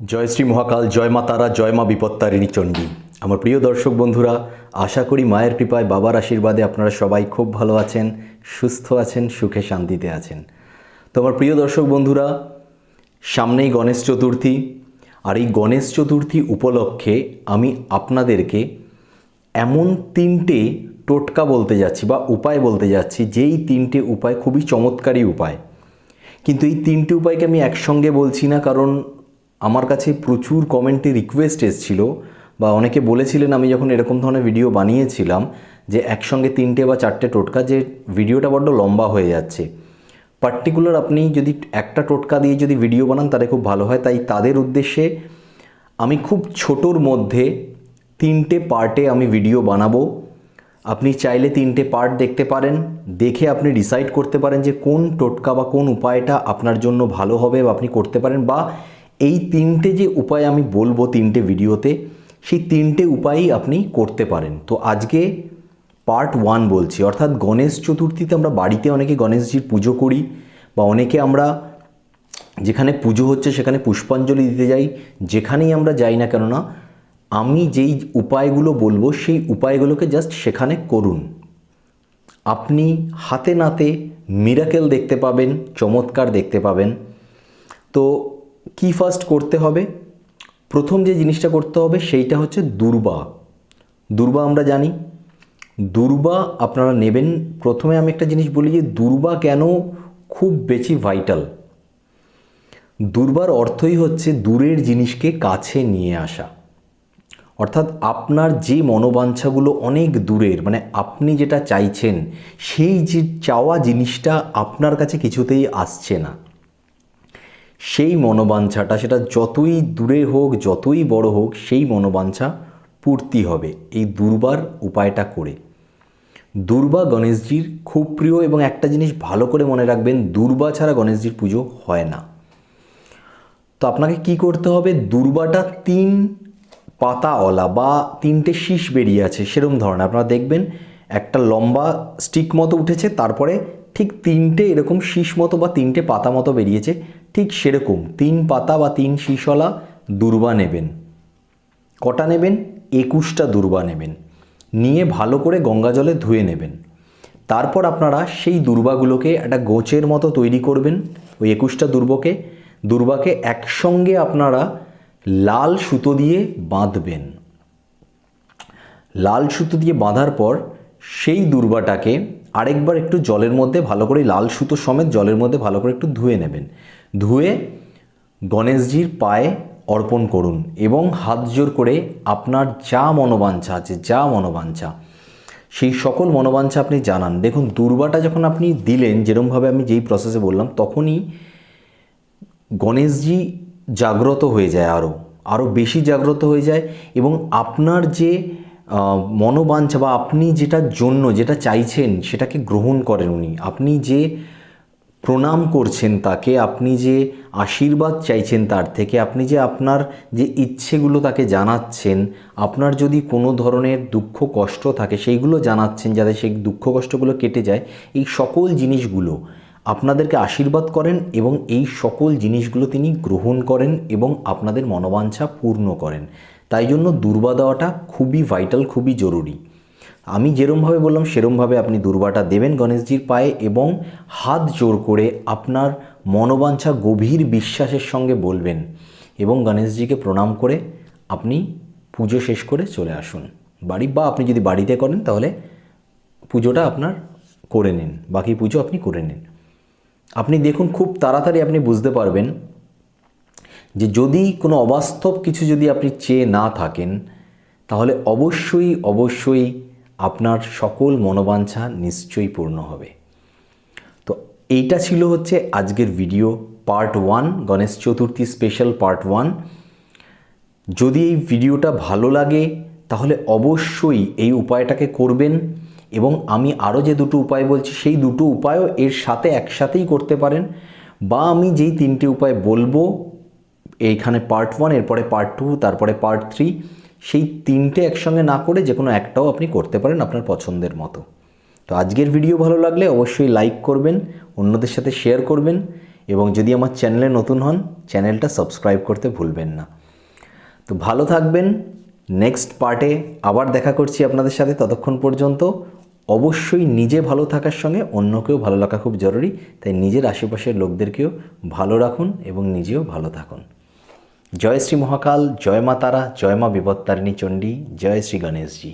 জয় শ্রী মহাকাল, জয় মা তারা, জয় মা বিপত্তারিণী চণ্ডী। আমার প্রিয় দর্শক বন্ধুরা, আশা করি মায়ের কৃপায় বাবার আশীর্বাদে আপনারা সবাই খুব ভালো আছেন, সুস্থ আছেন, সুখে শান্তিতে আছেন। তো আমার প্রিয় দর্শক বন্ধুরা, সামনেই গণেশ চতুর্থী, আর এই গণেশ চতুর্থী উপলক্ষে আমি আপনাদেরকে এমন তিনটে টোটকা বলতে যাচ্ছি বা উপায় বলতে যাচ্ছি, যেই তিনটে উপায় খুবই চমৎকারী উপায়। কিন্তু এই তিনটে উপায়কে আমি একসঙ্গে বলছি না, কারণ আমার কাছে প্রচুর কমেন্টে রিকোয়েস্ট এসেছিল বা অনেকে বলেছিলেন আমি যখন এরকম ধরনের ভিডিও বানিয়েছিলাম যে একসঙ্গে তিনটে বা চারটে টোটকা, যে ভিডিওটা বড্ড লম্বা হয়ে যাচ্ছে। পার্টিকুলার আপনি যদি একটা টোটকা দিয়ে যদি ভিডিও বানান তাহলে খুব ভালো হয়। তাই তাদের উদ্দেশ্যে আমি খুব ছোটোর মধ্যে তিনটে পার্টে আমি ভিডিও বানাবো। আপনি চাইলে তিনটে পার্ট দেখতে পারেন। দেখে আপনি ডিসাইড করতে পারেন যে কোন টোটকা বা কোন উপায়টা আপনার জন্য ভালো হবে বা আপনি করতে পারেন বা এই তিনটে যে উপায় আমি বলব তিনটে ভিডিওতে, সেই তিনটে উপায়ই আপনি করতে পারেন। তো আজকে পার্ট ওয়ান বলছি, অর্থাৎ গণেশ চতুর্থীতে আমরা বাড়িতে অনেকে গণেশজির পুজো করি বা অনেকে আমরা যেখানে পুজো হচ্ছে সেখানে পুষ্পাঞ্জলি দিতে যাই, যেখানেই আমরা যাই না কেননা, আমি যেই উপায়গুলো বলব সেই উপায়গুলোকে জাস্ট সেখানে করুন। আপনি হাতে নাতে মিরাকেল দেখতে পাবেন, চমৎকার দেখতে পাবেন। তো কি ফার্স্ট করতে হবে? প্রথম যে জিনিসটা করতে হবে সেইটা হচ্ছে দুর্বা। দুর্বা আমরা জানি। দুর্বা আপনারা নেবেন। প্রথমে আমি একটা জিনিস বলি যে দুর্বা কেন খুব বেশি ভাইটাল দুর্বার অর্থই হচ্ছে দূরের জিনিসকে কাছে নিয়ে আসা। অর্থাৎ আপনার যে মনোবাঞ্ছাগুলো অনেক দূরের মানে আপনি যেটা চাইছেন, সেই যে চাওয়া জিনিসটা আপনার কাছে কিছুতেই আসছে না। সেই মনোবাঞ্ছাটা সেটা যতই দূরে হোক, যতই বড় হোক, সেই মনোবাঞ্ছা পূর্তি হবে এই দুর্বার উপায়টা করে। দুর্বা গণেশজির খুব প্রিয় এবং একটা জিনিস ভালো করে মনে রাখবেন, দুর্বা ছাড়া গণেশজির পুজো হয় না। তো আপনাকে কি করতে হবে? দুর্বাটা তিন পাতাওয়ালা বা তিনটে শীষ বেরিয়ে আছে সেরম ধরনের। আপনারা দেখবেন একটা লম্বা স্টিক মতো উঠেছে, তারপরে ঠিক তিনটে এরকম শীষ মতো বা তিনটে পাতা মতো বেরিয়েছে ঠিক সেরকম তিন পাতা বা তিন শিশলা দুর্বা নেবেন। কটা নেবেন? একুশটা দুর্বা নেবেন। নিয়ে ভালো করে গঙ্গা জলে ধুয়ে নেবেন। তারপর আপনারা সেই দুর্বাগুলোকে একটা গোচের মতো তৈরি করবেন, ওই একুশটা দুর্বকে। দুর্বাকে একসঙ্গে আপনারা লাল সুতো দিয়ে বাঁধবেন। লাল সুতো দিয়ে বাঁধার পর সেই দুর্বাটাকে আরেকবার একটু জলের মধ্যে ভালো করে লাল সুতো সমেত জলের মধ্যে ভালো করে একটু ধুয়ে নেবেন। ধুয়ে গণেশজির পায়ে অর্পণ করুন এবং হাত জোর করে আপনার যা মনোবাঞ্ছা আছে, যা মনোবাঞ্ছা, সেই সকল মনোবাঞ্ছা আপনি জানান। দেখুন, দুর্বাটা যখন আপনি দিলেন, যেরমভাবে আমি যেই প্রসেসে বললাম, তখনই গণেশজি জাগ্রত হয়ে যায় আরও আরও বেশি জাগ্রত হয়ে যায় এবং আপনার যে মনোবাঞ্ছা বা আপনি যেটার জন্য, যেটা চাইছেন, সেটাকে গ্রহণ করেন উনি। আপনি যে প্রণাম করছেন তাকে, আপনি যে আশীর্বাদ চাইছেন তার থেকে, আপনি যে আপনার যে ইচ্ছেগুলো তাকে জানাচ্ছেন, আপনার যদি কোনো ধরনের দুঃখ, কষ্ট থাকে, সেইগুলো জানাচ্ছেন যাতে সেই দুঃখ, কষ্টগুলো কেটে যায়, এই সকল জিনিসগুলো আপনাদেরকে আশীর্বাদ করেন এবং এই সকল জিনিসগুলো তিনি গ্রহণ করেন এবং আপনাদের মনোবাঞ্ছা পূর্ণ করেন। তাই জন্য দুর্বা দেওয়াটা খুবই ভাইটাল খুবই জরুরি। আমি যেরমভাবে বললাম, সেরমভাবে আপনি দুর্বাটা দেবেন গণেশজির পায়ে এবং হাত জোর করে আপনার মনোবাঞ্ছা, গভীর বিশ্বাসের সঙ্গে বলবেন এবং গণেশজিকে প্রণাম করে আপনি পুজো শেষ করে চলে আসুন। বাড়ি বা আপনি যদি বাড়িতে করেন, তাহলে পুজোটা আপনার করে নিন, বাকি পুজো আপনি করে নিন। আপনি দেখুন, খুব তাড়াতাড়ি আপনি বুঝতে পারবেন যে যদি কোনো অবাস্তব কিছু যদি আপনি চেয়ে না থাকেন, তাহলে অবশ্যই অবশ্যই আপনার সকল মনোবাঞ্ছা নিশ্চয়ই পূর্ণ হবে। তো এইটা ছিল হচ্ছে আজকের video part one Ganesh Chaturthi special part one যদি এই ভিডিওটা ভালো লাগে, তাহলে অবশ্যই এই উপায়টাকে করবেন এবং আমি আরও যে দুটো উপায় বলছি, সেই দুটো উপায়ও এর সাথে একসাথেই করতে পারেন। বা আমি যেই তিনটি উপায় বলব এইখানে পার্ট ওয়ান এরপরে পার্ট টু তারপরে পার্ট থ্রি সেই তিনটে একসঙ্গে না করে যে কোনো একটাও আপনি করতে পারেন আপনার পছন্দের মতো। তো আজকের ভিডিও ভালো লাগলে অবশ্যই লাইক করবেন, অন্যদের সাথে শেয়ার করবেন এবং যদি আমার চ্যানেলে নতুন হন চ্যানেলটা সাবস্ক্রাইব করতে ভুলবেন না। তো ভালো থাকবেন নেক্সট পার্টে আবার দেখা করছি আপনাদের সাথে ততক্ষণ পর্যন্ত। অবশ্যই নিজে ভালো থাকার সঙ্গে অন্যকেও ভালো রাখা খুব জরুরি, তাই নিজের আশেপাশের লোকদেরকেও ভালো রাখুন এবং নিজেও ভালো থাকুন। জয় শ্রী মহাকাল জয় মা তারা জয় মা বিপত্তারিণী চণ্ডী জয় শ্রী গণেশজি।